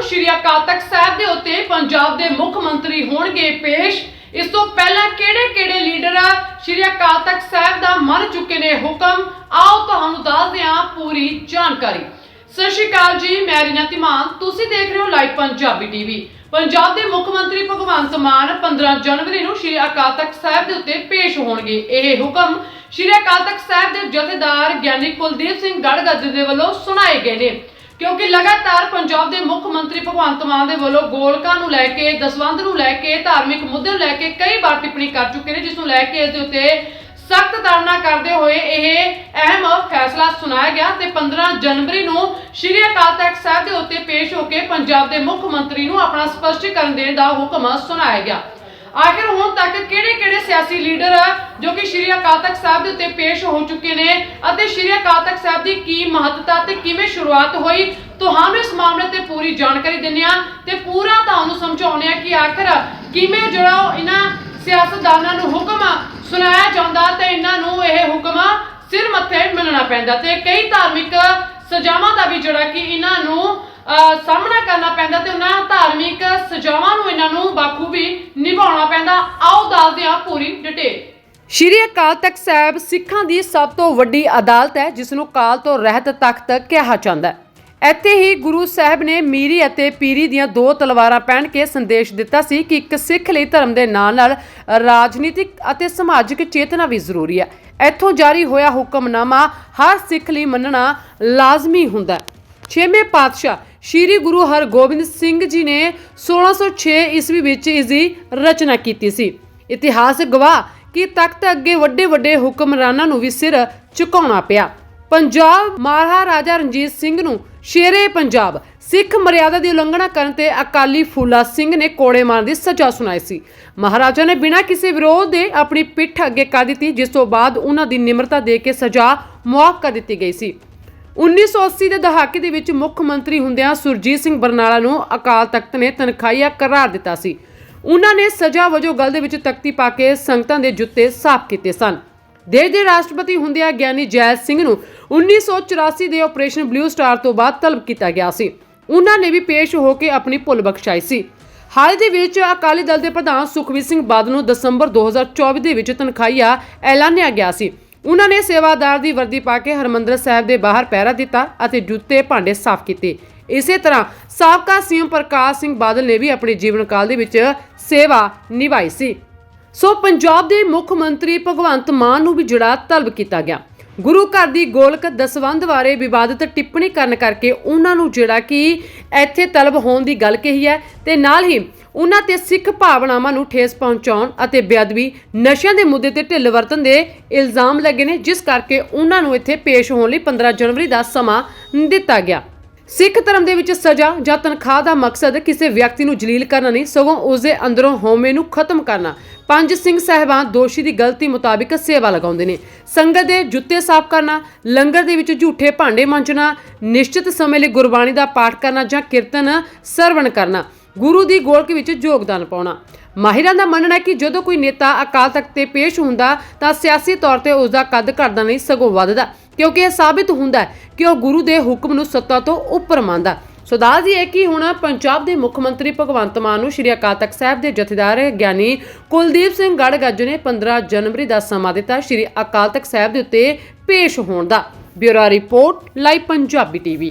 ਨੂੰ ਸ਼੍ਰੀ ਅਕਾਲ ਤਖਤ ਸਾਹਿਬ ਦੇ ਉੱਤੇ ਪੰਜਾਬ ਦੇ ਮੁੱਖ ਮੰਤਰੀ ਹੋਣਗੇ ਪੇਸ਼, ਇਸ ਤੋਂ ਪਹਿਲਾਂ ਕਿਹੜੇ-ਕਿਹੜੇ ਲੀਡਰ ਸ਼੍ਰੀ ਅਕਾਲ ਤਖਤ ਸਾਹਿਬ ਦਾ ਮੰਨ ਚੁੱਕੇ ਨੇ ਹੁਕਮ? ਆਓ ਤੁਹਾਨੂੰ ਦੱਸਦੇ ਹਾਂ ਪੂਰੀ ਜਾਣਕਾਰੀ। ਸਤਿ ਸ਼੍ਰੀ ਅਕਾਲ ਜੀ, ਮੈਂ ਰੀਨਾ ਧੀਮਾਨ। ਤੁਸੀਂ ਦੇਖ ਰਹੇ ਹੋ ਲਾਈਵ ਪੰਜਾਬੀ ਟੀਵੀ। ਪੰਜਾਬ ਦੇ ਮੁੱਖ ਮੰਤਰੀ ਭਗਵੰਤ ਮਾਨ 15 ਜਨਵਰੀ ਨੂੰ ਸ਼੍ਰੀ ਅਕਾਲ ਤਖਤ ਸਾਹਿਬ ਦੇ ਉੱਤੇ ਪੇਸ਼ ਹੋਣਗੇ। ਇਹ ਹੁਕਮ ਸ਼੍ਰੀ ਅਕਾਲ ਤਖਤ ਸਾਹਿਬ ਦੇ ਜਥੇਦਾਰ ਗਿਆਨੀ ਕੁਲਦੀਪ ਸਿੰਘ ਗੜਗੱਜ ਦੇ ਵੱਲੋਂ ਸੁਣਾਏ ਗਏ ਨੇ। ਕਿਉਂਕਿ ਲਗਾਤਾਰ ਪੰਜਾਬ ਦੇ ਭਗਵੰਤ ਮਾਨ ਦੇ ਵੱਲੋਂ ਗੋਲਕਾਂ ਨੂੰ ਲੈ ਕੇ, ਦਸਵੰਧ ਨੂੰ ਲੈ ਕੇ, ਧਾਰਮਿਕ ਮੁੱਦੇ ਨੂੰ ਲੈ ਕੇ ਕਈ ਵਾਰ ਟਿੱਪਣੀ ਕਰ ਚੁੱਕੇ ਨੇ, ਜਿਸ ਨੂੰ ਲੈ ਕੇ ਇਸ ਦੇ ਉੱਤੇ ਸਖਤ ਤਾੜਨਾ ਕਰਦੇ ਹੋਏ ਇਹ ਅਹਿਮ ਫੈਸਲਾ ਸੁਣਾਇਆ ਗਿਆ ਤੇ 15 ਜਨਵਰੀ ਨੂੰ ਸ਼੍ਰੀ ਅਕਾਲ ਤਖਤ ਸਾਹਿਬ ਦੇ ਉੱਤੇ ਪੇਸ਼ ਹੋ ਕੇ ਪੰਜਾਬ ਦੇ ਮੁੱਖ ਮੰਤਰੀ ਨੂੰ ਆਪਣਾ ਸਪਸ਼ਟੀਕਰਨ ਦੇਣ ਦਾ ਹੁਕਮ ਸੁਣਾਇਆ ਗਿਆ। ਆਖਿਰ ਹੁਣ ਤੱਕ ਕਿਹੜੇ-ਕਿਹੜੇ ਸਿਆਸੀ ਲੀਡਰ ਜੋ ਕਿ ਸ਼੍ਰੀ ਅਕਾਲ ਤਖਤ ਸਾਹਿਬ ਦੇ ਉੱਤੇ ਪੇਸ਼ ਹੋ ਚੁੱਕੇ ਨੇ ਅਤੇ ਸ਼੍ਰੀ ਅਕਾਲ ਤਖਤ ਸਾਹਿਬ ਦੀ ਕੀ ਮਹੱਤਤਾ ਤੇ ਕਿਵੇਂ ਸ਼ੁਰੂਆਤ ਹੋਈ ਤੁਹਾਨੂੰ ਇਸ ਮਾਮਲੇ ਤੇ ਪੂਰੀ ਜਾਣਕਾਰੀ ਦਿੰਦੇ ਆ ਤੇ ਪੂਰਾ ਤੁਹਾਨੂੰ ਸਮਝਾਉਂਦੇ ਆ ਕਿ ਆਖਰ ਕਿਵੇਂ ਜਿਹੜਾ ਇਹਨਾਂ ਸਿਆਸਤਦਾਨਾਂ ਨੂੰ ਹੁਕਮ ਸੁਣਾਇਆ ਜਾਂਦਾ ਤੇ ਇਹਨਾਂ ਨੂੰ ਇਹ ਹੁਕਮ ਸਿਰ ਮੱਥੇ ਮਿਲਣਾ ਪੈਂਦਾ ਤੇ ਕਈ ਧਾਰਮਿਕ ਸਜ਼ਾਵਾਂ ਦਾ ਵੀ ਜਿਹੜਾ ਕਿ ਇਹਨਾਂ ਨੂੰ ਅਹ, ਸਾਹਮਣਾ ਕਰਨਾ ਪੈਂਦਾ ਤੇ ਉਹਨਾਂ ਧਾਰਮਿਕ ਸਜ਼ਾਵਾਂ ਨੂੰ ਇਹਨਾਂ ਨੂੰ ਬਾਖੂਬੀ ਨਿਭਾਉਣਾ ਪੈਂਦਾ। ਆਓ ਦੱਸਦੇ ਹਾਂ ਪੂਰੀ ਡਿਟੇਲ ਸ਼੍ਰੀ ਅਕਾਲ ਤਖਤ ਸਾਹਿਬ ਸਿੱਖਾਂ ਦੀ ਸਭ ਤੋਂ ਵੱਡੀ ਅਦਾਲਤ ਹੈ, ਜਿਸ ਨੂੰ ਕਾਲ ਤੋਂ ਰਹਿਤ ਤਖਤ ਕਿਹਾ ਜਾਂਦਾ ਹੈ। ਇੱਥੇ ਹੀ ਗੁਰੂ ਸਾਹਿਬ ਨੇ ਮੀਰੀ ਅਤੇ ਪੀਰੀ ਦੀਆਂ ਦੋ ਤਲਵਾਰਾਂ ਪਹਿਨ ਕੇ ਸੰਦੇਸ਼ ਦਿੱਤਾ ਸੀ ਕਿ ਇੱਕ ਸਿੱਖ ਲਈ ਧਰਮ ਦੇ ਨਾਲ ਨਾਲ ਰਾਜਨੀਤਿਕ ਅਤੇ ਸਮਾਜਿਕ ਚੇਤਨਾ ਵੀ ਜ਼ਰੂਰੀ ਹੈ। ਇੱਥੋਂ ਜਾਰੀ ਹੋਇਆ ਹੁਕਮਨਾਮਾ ਹਰ ਸਿੱਖ ਲਈ ਮੰਨਣਾ ਲਾਜ਼ਮੀ ਹੁੰਦਾ ਹੈ। ਛੇਵੇਂ ਪਾਤਸ਼ਾਹ ਸ਼੍ਰੀ ਗੁਰੂ ਹਰਗੋਬਿੰਦ ਸਿੰਘ ਜੀ ਨੇ 1606 ਈਸਵੀ ਵਿੱਚ ਇਸ ਦੀ ਰਚਨਾ ਕੀਤੀ ਸੀ। ਇਤਿਹਾਸ ਗਵਾਹ ਕਿ ਤਖਤ ਅੱਗੇ ਵੱਡੇ ਵੱਡੇ ਹੁਕਮਰਾਨਾਂ ਨੂੰ ਵੀ ਸਿਰ ਝੁਕਾਉਣਾ ਪਿਆ। ਪੰਜਾਬ ਮਹਾਰਾਜਾ ਰਣਜੀਤ ਸਿੰਘ ਨੂੰ ਸ਼ੇਰੇ ਪੰਜਾਬ, ਸਿੱਖ ਮਰਿਆਦਾ ਦੀ ਉਲੰਘਣਾ ਕਰਨ ਤੇ ਅਕਾਲੀ ਫੂਲਾ ਸਿੰਘ ਨੇ ਕੋੜੇ ਮਾਰਨ ਦੀ ਸਜ਼ਾ ਸੁਣਾਈ ਸੀ। ਮਹਾਰਾਜਾ ਨੇ ਬਿਨਾਂ ਕਿਸੇ ਵਿਰੋਧ ਦੇ ਆਪਣੀ ਪਿੱਠ ਅੱਗੇ ਕਰ ਦਿੱਤੀ, ਜਿਸ ਤੋਂ ਬਾਅਦ ਉਹਨਾਂ ਦੀ ਨਿਮਰਤਾ ਦੇ ਕੇ ਸਜ਼ਾ ਮੁਆਫ ਕਰ ਦਿੱਤੀ ਗਈ ਸੀ। 1980 ਦੇ ਦਹਾਕੇ ਦੇ ਵਿੱਚ ਮੁੱਖ ਮੰਤਰੀ ਹੁੰਦਿਆਂ ਸੁਰਜੀਤ ਸਿੰਘ ਬਰਨਾਲਾ ਨੂੰ ਅਕਾਲ ਤਖਤ ਨੇ ਤਨਖਾਹੀਆ ਕਰਾਰ ਦਿੱਤਾ ਸੀ। ਉਹਨਾਂ ਨੇ ਸਜ਼ਾ ਵਜੋਂ ਗਲ ਦੇ ਵਿੱਚ ਤਖਤੀ ਪਾ ਕੇ ਸੰਗਤਾਂ ਦੇ ਜੁੱਤੇ ਸਾਫ਼ ਕੀਤੇ ਸਨ। ਦੇਸ਼ ਦੇ ਰਾਸ਼ਟਰਪਤੀ ਹੁੰਦਿਆਂ ਗਿਆਨੀ ਜੈਲ ਸਿੰਘ ਨੂੰ 1984 ਦੇ ਆਪਰੇਸ਼ਨ ਬਲੂ ਸਟਾਰ ਤੋਂ ਬਾਅਦ ਤਲਬ ਕੀਤਾ ਗਿਆ ਸੀ। ਉਹਨਾਂ ਨੇ ਵੀ ਪੇਸ਼ ਹੋ ਕੇ ਆਪਣੀ ਭੁੱਲ ਬਖਸ਼ਾਈ ਸੀ। ਹਾਲ ਦੇ ਵਿੱਚ ਅਕਾਲੀ ਦਲ ਦੇ ਪ੍ਰਧਾਨ ਸੁਖਵੀਰ ਸਿੰਘ ਬਾਦਲ ਨੂੰ ਦਸੰਬਰ 2024 ਦੇ ਵਿੱਚ ਤਨਖਾਹੀਆ ਐਲਾਨਿਆ ਗਿਆ ਸੀ। ਉਹਨਾਂ ਨੇ ਸੇਵਾਦਾਰ ਦੀ ਵਰਦੀ ਪਾ ਕੇ ਹਰਮੰਦਰ ਸਾਹਿਬ ਦੇ ਬਾਹਰ ਪਹਿਰਾ ਦਿੱਤਾ ਅਤੇ ਜੁੱਤੇ ਭਾਂਡੇ ਸਾਫ਼ ਕੀਤੇ। ਇਸੇ ਤਰ੍ਹਾਂ ਸਾਬਕਾ ਸੀਐਮ ਪ੍ਰਕਾਸ਼ ਸਿੰਘ ਬਾਦਲ ਨੇ ਵੀ ਆਪਣੇ ਜੀਵਨ ਕਾਲ ਦੇ ਵਿੱਚ ਸੇਵਾ ਨਿਭਾਈ ਸੀ। ਸੋ ਪੰਜਾਬ ਦੇ ਮੁੱਖ ਮੰਤਰੀ ਭਗਵੰਤ ਮਾਨ ਨੂੰ ਵੀ ਜਿਹੜਾ ਤਲਬ ਕੀਤਾ ਗਿਆ। ਗੁਰੂ ਘਰ ਦੀ ਗੋਲਕ ਦਸਵੰਧ ਬਾਰੇ ਵਿਵਾਦਿਤ ਟਿੱਪਣੀ ਕਰਨ ਕਰਕੇ ਉਹਨਾਂ ਨੂੰ ਜਿਹੜਾ ਕਿ ਇੱਥੇ ਤਲਬ ਹੋਣ ਦੀ ਗੱਲ ਕਹੀ ਹੈ ਤੇ ਨਾਲ ਹੀ ਉਹਨਾਂ ਤੇ ਸਿੱਖ ਭਾਵਨਾਵਾਂ ਨੂੰ ਠੇਸ ਪਹੁੰਚਾਉਣ ਅਤੇ ਬੇਅਦਬੀ ਨਸ਼ਿਆਂ ਦੇ ਮੁੱਦੇ ਤੇ ਢਿੱਲ ਵਰਤਣ ਦੇ ਇਲਜ਼ਾਮ ਲੱਗੇ ਨੇ, ਜਿਸ ਕਰਕੇ ਉਹਨਾਂ ਨੂੰ ਇੱਥੇ ਪੇਸ਼ ਹੋਣ ਲਈ 15 ਜਨਵਰੀ ਦਾ ਸਮਾਂ ਦਿੱਤਾ ਗਿਆ। ਸਿੱਖ ਧਰਮ ਦੇ ਵਿੱਚ ਸਜ਼ਾ ਜਾਂ ਤਨਖਾਹ ਦਾ ਮਕਸਦ ਕਿਸੇ ਵਿਅਕਤੀ ਨੂੰ ਜਲੀਲ ਕਰਨਾ ਨਹੀਂ, ਸਗੋਂ ਉਸ ਦੇ ਅੰਦਰੋਂ ਹਉਮੈ ਨੂੰ ਖਤਮ ਕਰਨਾ। ਪੰਜ ਸਿੰਘ ਸਾਹਿਬਾਨ ਦੋਸ਼ੀ ਦੀ ਗਲਤੀ ਮੁਤਾਬਿਕ ਸੇਵਾ ਲਗਾਉਂਦੇ ਨੇ। ਸੰਗਤ ਦੇ ਜੁੱਤੇ ਸਾਫ਼ ਕਰਨਾ, ਲੰਗਰ ਦੇ ਵਿੱਚ ਝੂਠੇ ਭਾਂਡੇ ਮਾਂਜਣਾ, ਨਿਸ਼ਚਿਤ ਸਮੇਂ ਲਈ ਗੁਰਬਾਣੀ ਦਾ ਪਾਠ ਕਰਨਾ ਜਾਂ ਕੀਰਤਨ ਸਰਵਣ ਕਰਨਾ। ਗੁਰੂ ਦੀ ਗੋਲਕ ਵਿੱਚ ਯੋਗਦਾਨ ਪਾਉਣਾ। ਮਾਹਿਰਾਂ ਦਾ ਮੰਨਣਾ ਹੈ ਕਿ ਜਦੋਂ ਕੋਈ ਨੇਤਾ ਅਕਾਲ ਤਖਤ ਤੇ ਪੇਸ਼ ਹੁੰਦਾ, ਤਾਂ ਸਿਆਸੀ ਤੌਰ ਤੇ ਉਸ ਦਾ ਕੱਦ ਘਟਦਾ ਨਹੀਂ ਸਗੋਂ ਵੱਧਦਾ, ਕਿਉਂਕਿ ਇਹ ਸਾਬਿਤ ਹੁੰਦਾ ਹੈ ਕਿ ਉਹ ਗੁਰੂ ਦੇ ਹੁਕਮ ਨੂੰ ਸੱਤਾ ਤੋਂ ਉੱਪਰ ਮੰਨਦਾ। ਸੋ ਦੱਸ ਦਈਏ ਕਿ ਹੁਣ ਪੰਜਾਬ ਦੇ ਮੁੱਖ ਮੰਤਰੀ ਭਗਵੰਤ ਮਾਨ ਨੂੰ ਸ਼੍ਰੀ ਅਕਾਲ ਤਖਤ ਸਾਹਿਬ ਦੇ ਜਥੇਦਾਰ ਗਿਆਨੀ ਕੁਲਦੀਪ ਸਿੰਘ ਗੜਗੱਜ ਨੇ 15 ਜਨਵਰੀ ਦਾ ਸਮਾਂ ਦਿੱਤਾ ਸ਼੍ਰੀ ਅਕਾਲ ਤਖਤ ਸਾਹਿਬ ਦੇ ਉੱਤੇ ਪੇਸ਼ ਹੋਣ ਦਾ। Bureau report, live Punjabi TV.